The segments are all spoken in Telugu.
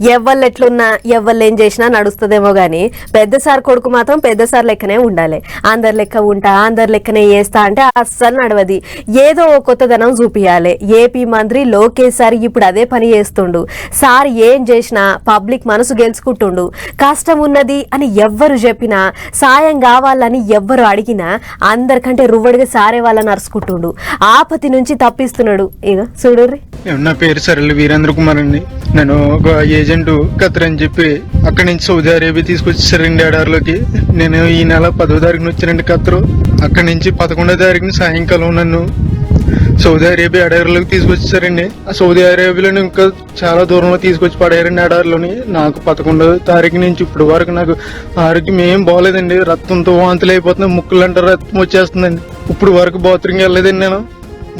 ఎవ్వళ్ళు ఎట్లున్నా ఎవ్వళ్ళు ఏం చేసినా నడుస్తుందేమో కానీ పెద్ద సార్ కొడుకు మాత్రం పెద్ద సార్ లెక్కనే ఉండాలి. అందరి లెక్క ఉంటా అందరి లెక్కనే చేస్తా అంటే అస్సలు నడవది. ఏదో ఓ కొత్తదనం చూపియాలి. ఏపీ మంత్రి లోకేష్ సార్ ఇప్పుడు అదే పని చేస్తుండు. సార్ ఏం చేసినా పబ్లిక్ మనసు గెలుచుకుంటుండు. కష్టం ఉన్నది అని ఎవ్వరు చెప్పినా సాయం కావాలని ఎవ్వరు అడిగినా అందరికంటే రువ్వడిగా సారే వాళ్ళని అరుచుకుంటుండు. ఆపతి నుంచి తప్పిస్తున్నాడు. ఇక చూడుర్రి. నా పేరు సరళ వీరేంద్ర కుమార్ అండి. నేను ఒక ఏజెంట్ ఖతర్ అని చెప్పి అక్కడి నుంచి సౌదీ అరేబియా తీసుకొచ్చేసారండి ఎడారిలోకి నేను ఈ నెల పదో తారీఖున వచ్చానండి ఖతరు. అక్కడి నుంచి పదకొండో తారీఖున సాయంకాలం నన్ను సౌదీ అరేబియా ఎడారిలోకి తీసుకొచ్చేసారండి. ఆ సౌదీ అరేబియాలో ఇంకా చాలా దూరంలో తీసుకొచ్చి పడేయారండి ఎడారిలోని నాకు పదకొండో తారీఖు నుంచి ఇప్పుడు వరకు నాకు ఆరోగ్యం ఏం బాగోలేదండి రక్తంతో వాంతులు అయిపోతుంది ముక్కులంటే రక్తం వచ్చేస్తుందండి. ఇప్పుడు వరకు బాత్రూమ్కి వెళ్ళలేదండి నేను.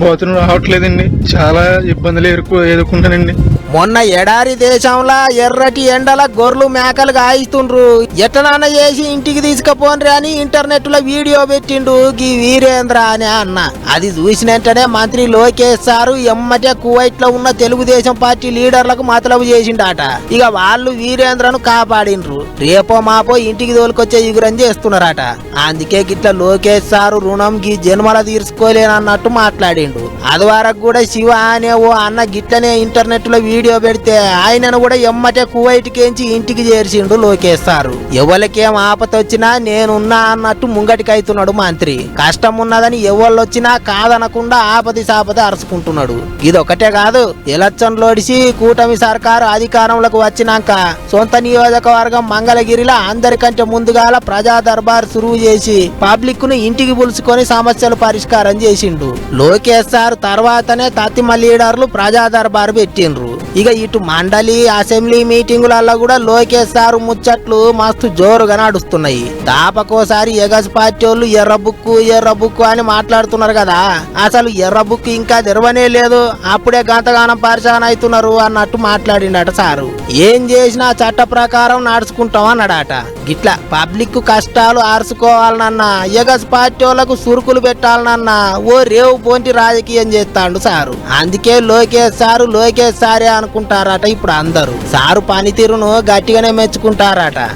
బాత్రూమ్ రావట్లేదండి. చాలా ఇబ్బందులు ఎదుర్కొ ఎదుర్కొన్నానండి మొన్న ఎడారి దేశంలో ఎర్రటి ఎండల గొర్రెలు మేకలు గాయిస్తుండ్రు. ఎట్టనాన్న చేసి ఇంటికి తీసుకుపోన్రి అని ఇంటర్నెట్లో వీడియో పెట్టిండు గీ వీరేంద్ర అని అన్న. అది చూసిన వెంటనే మంత్రి లోకేష్ సారు ఎమ్మటే కువైట్లో ఉన్న తెలుగుదేశం పార్టీ లీడర్లకు మతలబు చేసిండట. ఇక వాళ్ళు వీరేంద్రను కాపాడిండ్రు. రేపో మాపో ఇంటికి తోలుకొచ్చే ఎగురని చేస్తున్నారట. అందుకే గిట్ల లోకేష్ సారు రుణం గీ జన్మల తీర్చుకోలేనన్నట్టు మాట్లాడిండు. అది వరకు కూడా శివ అనే ఓ అన్న గిట్లనే ఇంటర్నెట్లో వీడియో పెడితే ఆయనను కూడా ఎమ్మటే కువైట్కేంచి ఇంటికి చేర్చిండు లోకేష్ సారు. ఎవరికేం ఆపతొచ్చినా నేనున్నా అన్నట్టు ముంగటికైతున్నాడు మంత్రి. కష్టం ఉన్నదని ఎవళ్ళు వచ్చినా కాదనకుండా ఆపది సాపది అరుచుకుంటున్నాడు. ఇది ఒకటే కాదు ఎలక్షన్ లోడిసి కూటమి సర్కారు అధికారంలోకి వచ్చినాక సొంత నియోజకవర్గం మంగళగిరిలో అందరికంటే ముందుగాల ప్రజా దర్బార్ సురువు చేసి పబ్లిక్ను ఇంటికి పులుసుకొని సమస్యలు పరిష్కారం చేసిండు. లోకేష్ సార్ తర్వాతనే తత్తిమ లీడర్లు ప్రజా దర్బార్ పెట్టిండ్రు. ఇక ఇటు మండలి అసెంబ్లీ మీటింగులలో కూడా లోకేష్ సార్ ముచ్చట్లు మస్తు జోరుగా నడుస్తున్నాయి. తాపకోసారి ఎగస్ పార్టీ వాళ్ళు ఎర్ర బుక్కు ఎర్ర బుక్కు అని మాట్లాడుతున్నారు కదా. అసలు ఎర్ర బుక్ ఇంకా తెరవనే లేదు. అప్పుడే గంతగానం పరిశాన్ అవుతున్నారు అన్నట్టు మాట్లాడిండట సారు. ఏం చేసినా చట్ట ప్రకారం నడుచుకుంటాం అన్నాడట. గిట్లా పబ్లిక్ కష్టాలు ఆర్చుకోవాలనన్నా ఎగస్ పార్టీ వాళ్ళకు సురుకులు పెట్టాలనన్నా ఓ రేవు పోంటి రాజకీయం చేస్తాడు సారు. అందుకే లోకేష్ సారు లోకేష్ సారే అనుకుంటారట ఇప్పుడు అందరూ. సారు పనితీరును గట్టిగానే మెచ్చుకుంటారట.